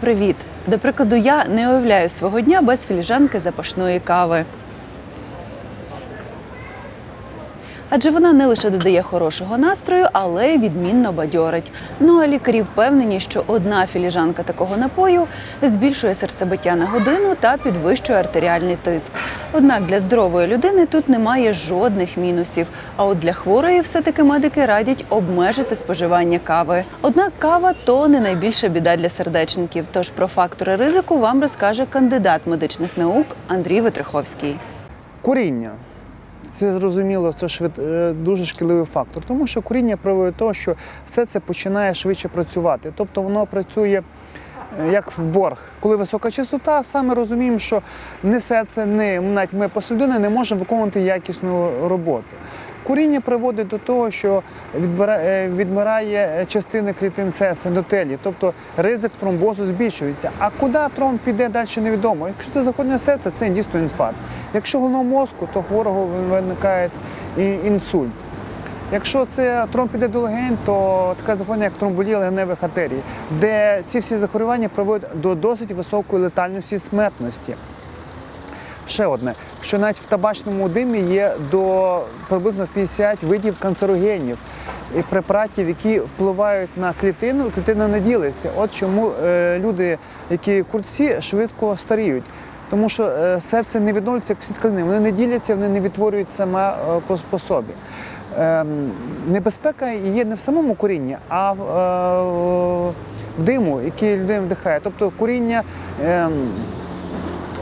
Привіт! До прикладу, я не уявляю свого дня без філіжанки запашної кави. Адже вона не лише додає хорошого настрою, але й відмінно бадьорить. Ну а лікарі впевнені, що одна філіжанка такого напою збільшує серцебиття на годину та підвищує артеріальний тиск. Однак для здорової людини тут немає жодних мінусів. А от для хворої все-таки медики радять обмежити споживання кави. Однак кава то не найбільша біда для сердечників. Тож про фактори ризику вам розкаже кандидат медичних наук Андрій Витриховський. Куріння. Це зрозуміло, це швид, е, дуже шкідливий фактор, тому що куріння приводить того, що все це починає швидше працювати. Тобто воно працює е, як в борг. Коли висока частота, саме розуміємо, що не серце, не навіть ми послідовно не можемо виконувати якісну роботу. Куріння приводить до того, що е, відмирає частини клітин серця, ендотелії, тобто ризик тромбозу збільшується. А куди тромб піде далі невідомо. Якщо це захворювання серця, це дійсно інфаркт. Якщо головного мозку, то хворого виникає інсульт. Якщо це тромб піде до легень, то таке захворювання, як тромболія легеневих артерій, де ці всі захворювання приводять до досить високої летальності смертності. Ще одне, що навіть в табачному димі є до приблизно 50 видів канцерогенів і препаратів, які впливають на клітину, клітина не ділиться. От чому е, люди, які курці, швидко старіють. Тому що е, серце не відновлюється як всі тканини, вони не діляться, вони не відтворюють саме е, по, по собі. Ем, небезпека є не в самому курінні, а в, е, в диму, який людина вдихає. Тобто куріння. ем,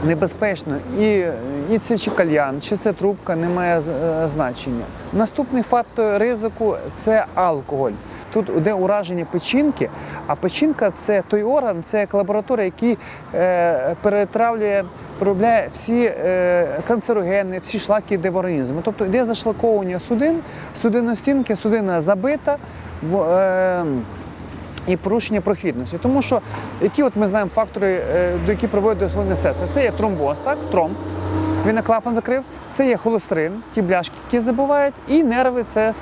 небезпечно. І, і це чи кальян, чи це трубка, не має е, значення. Наступний фактор ризику це алкоголь. Тут йде ураження печінки, а печінка це той орган, це як лабораторія, який е, перетравлює, проробляє всі е, канцерогени, всі шлаки йде в організмі. Тобто йде зашлаковування судин, судиностінки, судина забита. В, е, і порушення прохідності. Тому що які от ми знаємо фактори, е, до які приводять до свого серця? Це є тромбоз, так? тромб. Він на клапан закрив, це є холестерин, ті бляшки, які забувають, і нерви це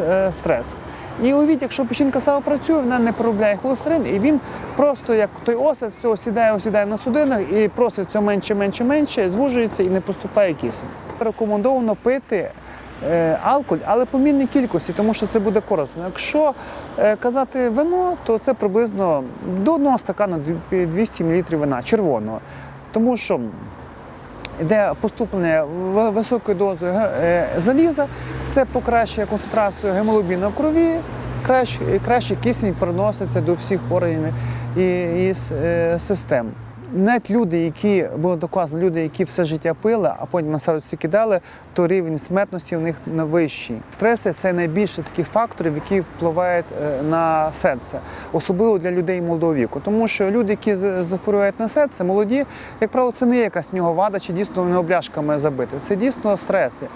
е, стрес. І уявіть, якщо печінка слабо працює, вона не проробляє холестерин, і він просто як той осад, все осідає, осідає на судинах і просить все менше, менше, менше, звужується і не поступає кисень. Рекомендовано пити алкоголь, але по мірній кількості, тому що це буде корисно. Якщо е, казати вино, то це приблизно до одного стакана 200 мл вина червоного. Тому що йде поступлення в- високої дози е, заліза, це покращує концентрацію гемоглобіну в крові, краще, краще кисень переноситься до всіх органів і, і е, систем. Навіть люди, які було доказано, люди, які все життя пили, а потім на старості кидали, то рівень смертності в них на вищий. Стреси це найбільше такі фактори, які впливають е, на серце, особливо для людей молодого віку. Тому що люди, які з- захворюють на серце, молоді, як правило, це не якась снігова чи дійсно вони обляшками забити. Це дійсно стреси.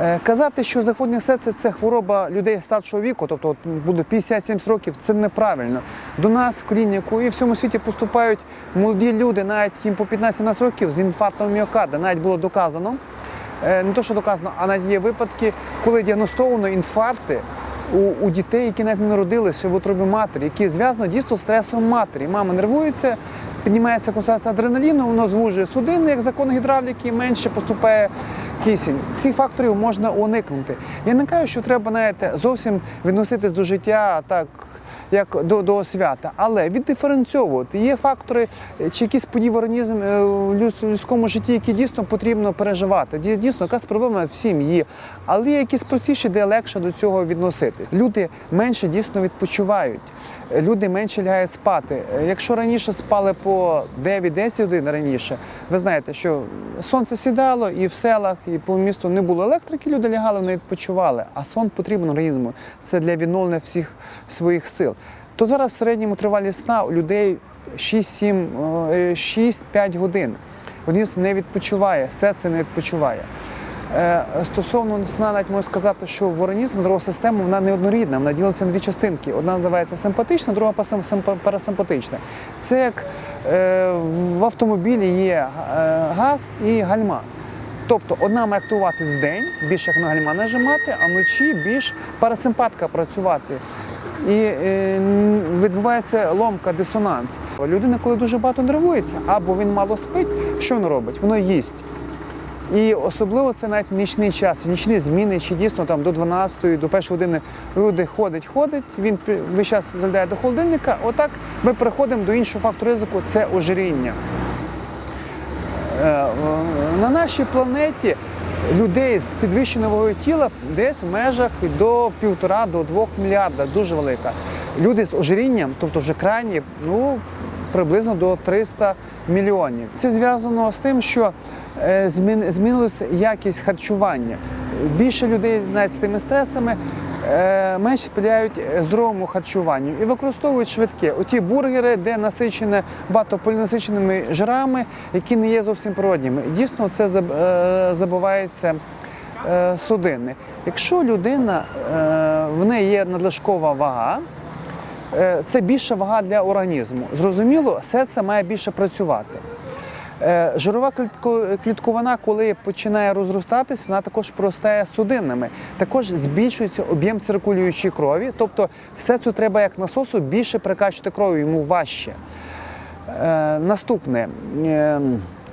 Е, Казати, що захворювання серця це хвороба людей старшого віку, тобто буде 50-70 років, це неправильно. До нас в клініку і в всьому світі поступають молоді люди, навіть їм по 15-17 років з інфарктом міокарда. Навіть було доказано, е, не то, що доказано, а навіть є випадки, коли діагностовано інфаркти у, у дітей, які навіть не народилися в утробі матері, які зв'язано дійсно з стресом матері. Мама нервується, піднімається концентрація адреналіну, воно звужує судини, як закон гідравліки, менше поступає кисень. Цих факторів можна уникнути. Я не кажу, що треба знаєте, зовсім відноситись до життя так. Як до, до свята, але віддиференціовувати. Є фактори е, чи якісь події в організм е, в людському житті, які дійсно потрібно переживати. Ді- Дійсно, якась проблема всім є. Але є якісь простіші, де легше до цього відносити. Люди менше дійсно відпочивають. Люди менше лягають спати. Е, Якщо раніше спали по 9-10 годин раніше, ви знаєте, що сонце сідало і в селах, і по місту не було електрики, люди лягали, вони відпочивали. А сон потрібен організму. Це для відновлення всіх своїх сил. То зараз в середньому тривалість сна у людей 6-7, е, 6-5 годин. Організм не відпочиває, серце не відпочиває. Е, Стосовно навіть можу сказати, що в організм нервова система вона неоднорідна, вона ділиться на дві частинки. Одна називається симпатична, друга парасимпатична. Це як е, в автомобілі є е, газ і гальма. Тобто одна має актуватись в день, більше як на гальма нажимати, а вночі більш парасимпатка працювати. І відбувається ломка, дисонанс. Людина, коли дуже багато нервується, або він мало спить, що він робить? Воно їсть. І особливо це навіть в нічний час, нічні зміни, чи дійсно там до 12, до 1 години люди ходить, ходить, він весь час заглядає до холодильника. Отак ми переходимо до іншого фактору ризику це ожиріння. Е, На нашій планеті людей з підвищеною тіла десь в межах до півтора до двох мільярда, дуже велика. Люди з ожирінням, тобто вже крайні, ну приблизно до 300 мільйонів. Це зв'язано з тим, що е, змінилася якість харчування. Більше людей з тими стресами е, менше е, здоровому харчуванню і використовують швидке. Оті бургери, де насичене багато полінасиченими жирами, які не є зовсім природніми. Дійсно, це е, забувається судини. Якщо людина в неї є надлишкова вага, це більша вага для організму. Зрозуміло, серце має більше працювати. Е, Жирова клітковина, коли починає розростатись, вона також простає судинами. Також збільшується об'єм циркулюючої крові, тобто серцю треба як насосу більше прикачувати крові, йому важче. Е, наступне. Е,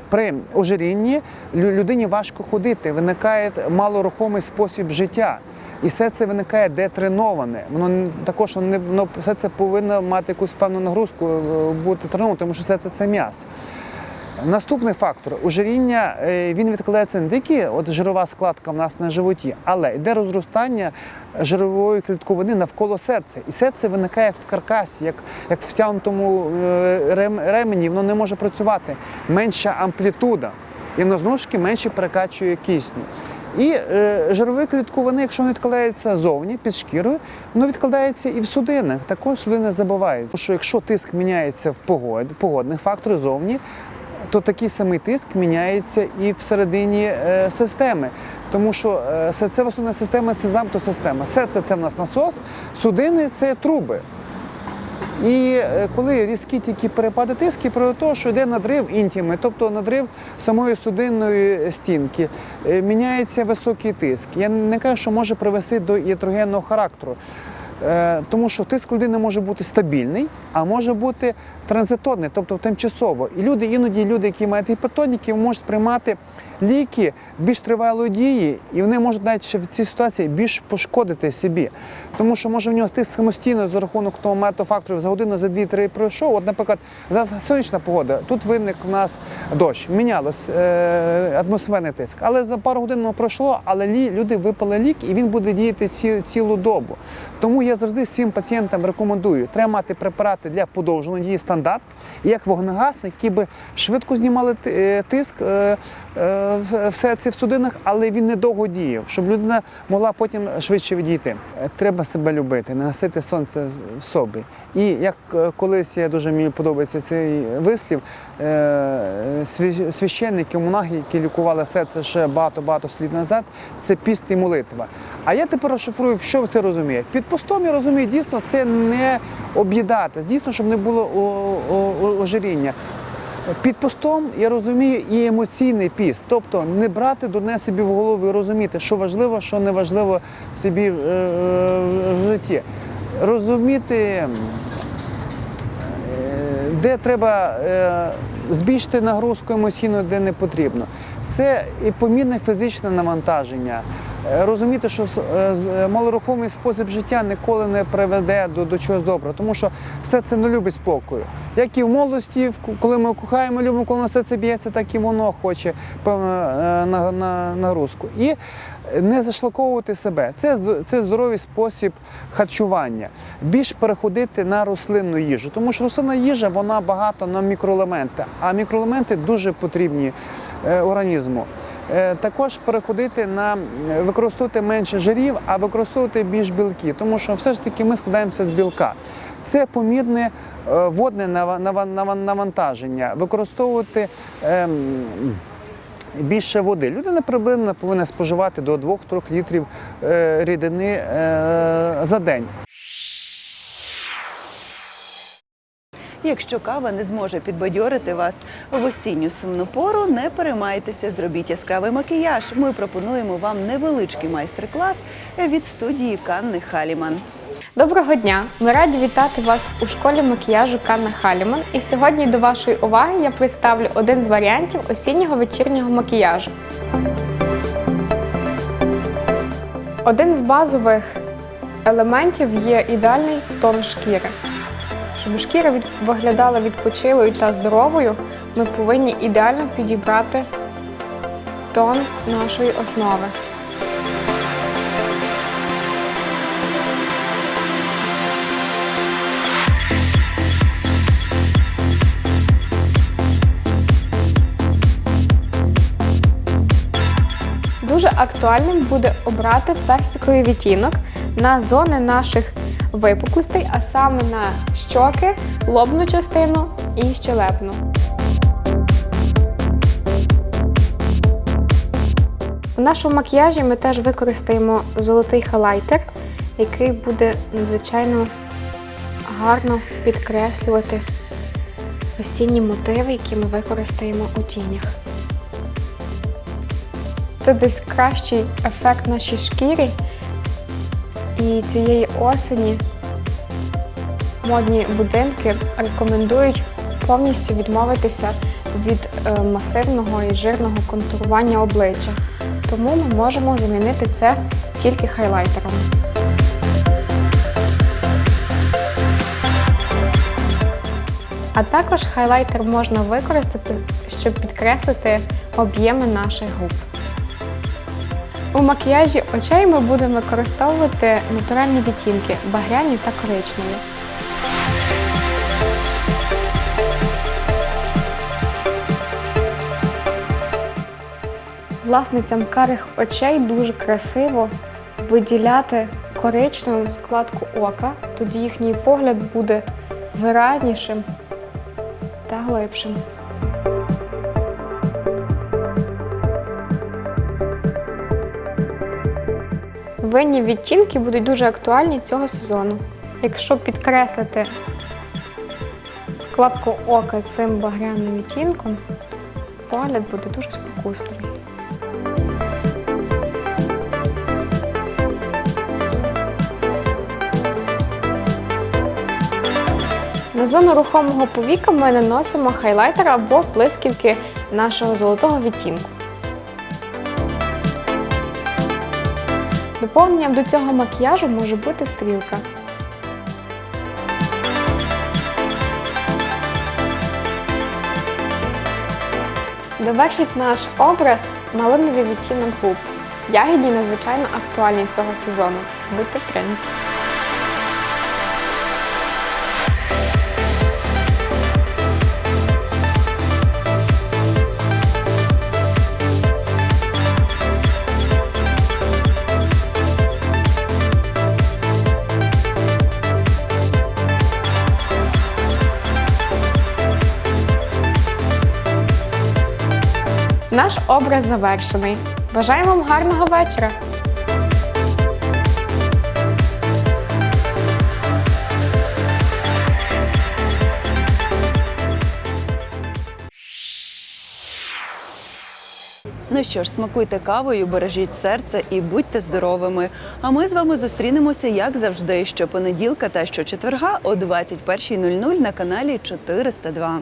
При ожирінні людині важко ходити, виникає малорухомий спосіб життя. І все це виникає детреноване. Воно також не воно все це повинно мати якусь певну нагрузку, е, бути треновано, тому що все це це м'ясо. Наступний фактор ожиріння е, він відкладається не тільки от жирова складка в нас на животі, але йде розростання жирової клітковини навколо серця. І серце виникає як в каркасі, як, як в стягнутому е, ремені, воно не може працювати. Менша амплітуда. І воно знову ж таки менше перекачує кисню. І е, жирові клітковини, якщо воно відкладається зовні під шкірою, воно відкладається і в судинах. Також судини забиваються. Тому що якщо тиск міняється в погод, погодних факторах зовні, то такий самий тиск міняється і всередині е, системи. Тому що е, серцево-судинна система це замкнута система. Серце це в нас насос, судини це труби. І е, коли різкі тільки перепади тиску, про те, що йде надрив інтіми, тобто надрив самої судинної стінки, міняється високий тиск. Я не кажу, що може привести до ятрогенного характеру. Е, Тому що тиск людини може бути стабільний, а може бути транзиторний, тобто тимчасово. І люди, іноді люди, які мають гіпотоніки, можуть приймати ліки більш тривалої дії, і вони можуть навіть ще в цій ситуації більш пошкодити собі. Тому що може в нього тиск самостійно за рахунок того мету факторів за годину, за дві-три пройшов. От, наприклад, зараз сонячна погода, тут виник у нас дощ, мінялось е, атмосферний тиск. Але за пару годин воно пройшло, але лі, люди випили лік, і він буде діяти ці, цілу добу. Тому я завжди всім пацієнтам рекомендую, треба мати препарати для подовженої дії стандарт, як вогнегасник, які би швидко знімали е, тиск е, е, в- це в судинах, але він недовго діяв, щоб людина могла потім швидше відійти. Е, Треба себе любити, не носити сонце в собі. І як е, колись я дуже мені подобається цей вислів, е, свящ- священники, монахи, які лікували серце ще багато-багато слід назад, це піст і молитва. А я тепер розшифрую, що це розуміє. Під постом я розумію, дійсно це не об'їдати, дійсно, щоб не було ожиріння. Під постом я розумію і емоційний піст, тобто не брати дурне собі в голову і розуміти, що важливо, що не важливо собі е, в житті. Розуміти, е, де треба е, збільшити нагрузку емоційно, де не потрібно. Це і помірне фізичне навантаження. Е, Розуміти, що е, е, малорухомий спосіб життя ніколи не приведе до, до чогось доброго, тому що все це не любить спокою. Як і в молодості, коли ми кохаємо, любимо, коли на серце б'ється, так і воно хоче певну на, на, нагрузку. І не зашлаковувати себе. Це, це здоровий спосіб харчування. Більш переходити на рослинну їжу, тому що рослинна їжа вона багато на мікроелементи, а мікроелементи дуже потрібні організму. Е, Також переходити на використовувати менше жирів, а використовувати більш білки, тому що все ж таки ми складаємося з білка. Це помірне е, водне нава- нава- нава- навантаження, використовувати. ем, більше води. Людина приблизно повинна споживати до 2-3 літрів е, рідини за день. Якщо кава не зможе підбадьорити вас в осінню сумну пору, не переймайтеся, зробіть яскравий макіяж. Ми пропонуємо вам невеличкий майстер-клас від студії Канни Халіман. Доброго дня! Ми раді вітати вас у школі макіяжу Канна Халіман. І сьогодні до вашої уваги я представлю один з варіантів осіннього вечірнього макіяжу. Один з базових елементів є ідеальний тон шкіри. Щоб шкіра виглядала відпочилою та здоровою, ми повинні ідеально підібрати тон нашої основи. Дуже актуальним буде обрати персиковий відтінок на зони наших випуклостей, а саме на щоки, лобну частину і щелепну. У нашому макіяжі ми теж використаємо золотий хайлайтер, який буде надзвичайно гарно підкреслювати осінні мотиви, які ми використаємо у тінях. Це десь кращий ефект нашій шкірі. І цієї осені модні будинки рекомендують повністю відмовитися від е, масивного і жирного контурування обличчя. Тому ми можемо замінити це тільки хайлайтером. А також хайлайтер можна використати, щоб підкреслити об'єми наших губ. У макіяжі очей ми будемо використовувати натуральні відтінки багряні та коричневі. Власницям карих очей дуже красиво виділяти коричневим складку ока, тоді їхній погляд буде виразнішим та глибшим. Винні відтінки будуть дуже актуальні цього сезону. Якщо підкреслити складку ока цим багряним відтінком, погляд буде дуже спокусливий. На зону рухомого повіка ми наносимо хайлайтер або блисківки нашого золотого відтінку. Доповненням до цього макіяжу може бути стрілка. Довершить наш образ малиновий відтінок губ. Ягідні надзвичайно актуальні цього сезону. Будьте в тренді. Образ завершений. Бажаємо вам гарного вечора! Ну що ж, смакуйте кавою, бережіть серце і будьте здоровими. А ми з вами зустрінемося, як завжди, щопонеділка та щочетверга о 21.00 на каналі 402.